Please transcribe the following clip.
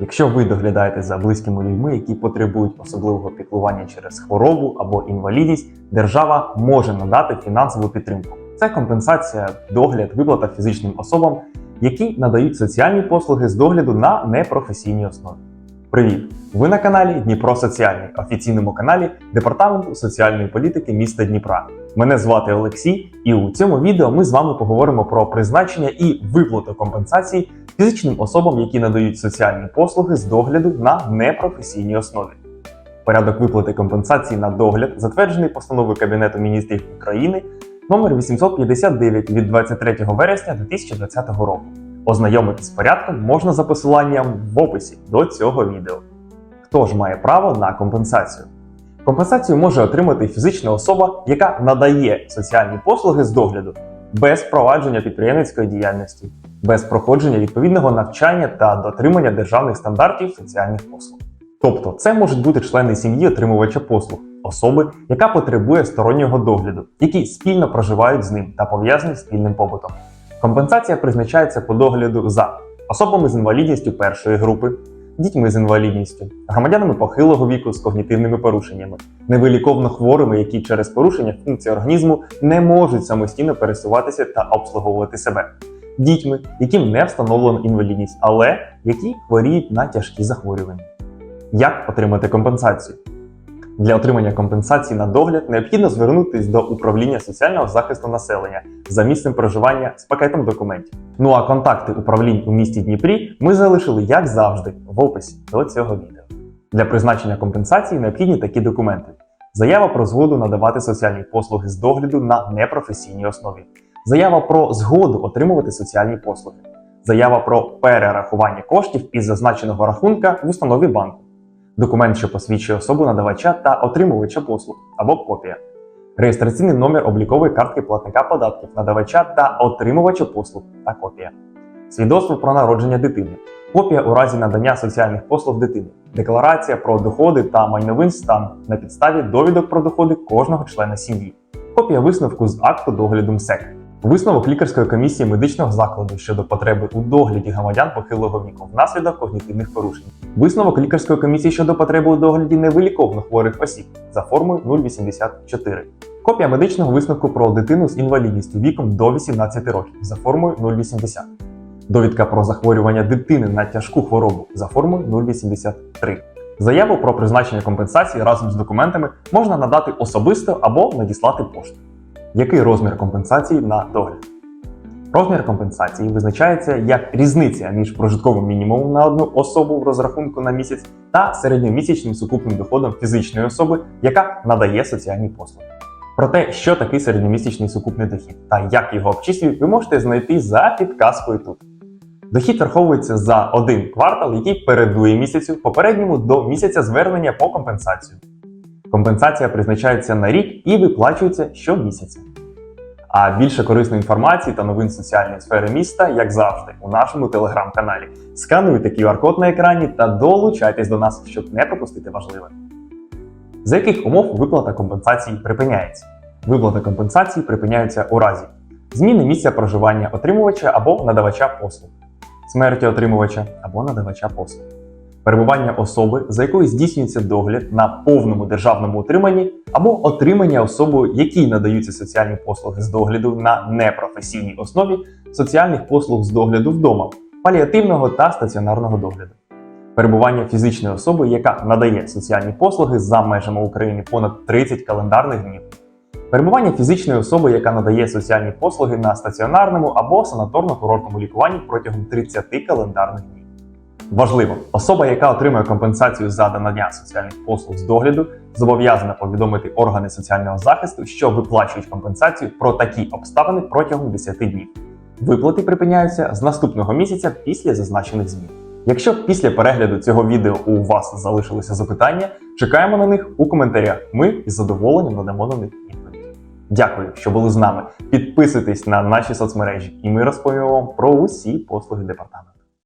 Якщо ви доглядаєте за близькими людьми, які потребують особливого піклування через хворобу або інвалідність, держава може надати фінансову підтримку. Це компенсація, догляд, виплата фізичним особам, які надають соціальні послуги з догляду на непрофесійній основі. Привіт! Ви на каналі Дніпро Соціальний, офіційному каналі Департаменту соціальної політики міста Дніпра. Мене звати Олексій, і у цьому відео ми з вами поговоримо про призначення і виплату компенсації фізичним особам, які надають соціальні послуги з догляду на непрофесійній основі. Порядок виплати компенсації на догляд затверджений постановою Кабінету міністрів України номер 859 від 23 вересня 2020 року. Ознайомитись з порядком можна за посиланням в описі до цього відео. Хто ж має право на компенсацію? Компенсацію може отримати фізична особа, яка надає соціальні послуги з догляду без впровадження підприємницької діяльності, без проходження відповідного навчання та дотримання державних стандартів соціальних послуг. Тобто, це можуть бути члени сім'ї отримувача послуг, особи, яка потребує стороннього догляду, які спільно проживають з ним та пов'язані спільним побутом. Компенсація призначається по догляду за особами з інвалідністю першої групи, дітьми з інвалідністю, громадянами похилого віку з когнітивними порушеннями, невиліковно хворими, які через порушення функцій організму не можуть самостійно пересуватися та обслуговувати себе, дітьми, яким не встановлено інвалідність, але які хворіють на тяжкі захворювання. Як отримати компенсацію? Для отримання компенсації на догляд необхідно звернутися до управління соціального захисту населення за місцем проживання з пакетом документів. Ну а контакти управлінь у місті Дніпрі ми залишили, як завжди, в описі до цього відео. Для призначення компенсації необхідні такі документи: заява про згоду надавати соціальні послуги з догляду на непрофесійній основі, заява про згоду отримувати соціальні послуги, заява про перерахування коштів із зазначеного рахунка в установі банку. Документ, що посвідчує особу надавача та отримувача послуг або копія, реєстраційний номер облікової картки платника податків надавача та отримувача послуг та копія, свідоцтво про народження дитини, копія у разі надання соціальних послуг дитини, декларація про доходи та майновий стан на підставі довідок про доходи кожного члена сім'ї, копія висновку з акту догляду МСЕК. Висновок лікарської комісії медичного закладу щодо потреби у догляді громадян похилого віку внаслідок когнітивних порушень. Висновок лікарської комісії щодо потреби у догляді невиліковно хворих осіб за формою 084. Копія медичного висновку про дитину з інвалідністю віком до 18 років за формою 080. Довідка про захворювання дитини на тяжку хворобу за формою 083. Заяву про призначення компенсації разом з документами можна надати особисто або надіслати поштою. Який розмір компенсації на догляд? Розмір компенсації визначається як різниця між прожитковим мінімумом на одну особу в розрахунку на місяць та середньомісячним сукупним доходом фізичної особи, яка надає соціальні послуги. Про те, що такий середньомісячний сукупний дохід та як його обчислюють, ви можете знайти за підказкою тут. Дохід враховується за один квартал, який передує місяцю попередньому до місяця звернення по компенсацію. Компенсація призначається на рік і виплачується щомісяця. А більше корисної інформації та новин соціальної сфери міста, як завжди, у нашому телеграм-каналі. Скануйте QR-код на екрані та долучайтесь до нас, щоб не пропустити важливе. За яких умов виплата компенсації припиняється? Виплата компенсації припиняється у разі зміни місця проживання отримувача або надавача послуг, смерті отримувача або надавача послуг перебування особи, за якою здійснюється догляд на повному державному утриманні, або отримання особою, якій надаються соціальні послуги з догляду на непрофесійній основі соціальних послуг з догляду вдома, паліативного та стаціонарного догляду. Перебування фізичної особи, яка надає соціальні послуги за межами України понад 30 календарних днів. Перебування фізичної особи, яка надає соціальні послуги на стаціонарному або санаторно-курортному лікуванні протягом 30 календарних днів. Важливо, особа, яка отримує компенсацію за надання соціальних послуг з догляду, зобов'язана повідомити органи соціального захисту, що виплачують компенсацію про такі обставини протягом 10 днів. Виплати припиняються з наступного місяця після зазначених змін. Якщо після перегляду цього відео у вас залишилися запитання, чекаємо на них у коментарях. Ми із задоволенням надамо на них відповідь. Дякую, що були з нами. Підписуйтесь на наші соцмережі, і ми розповімо вам про усі послуги департаменту.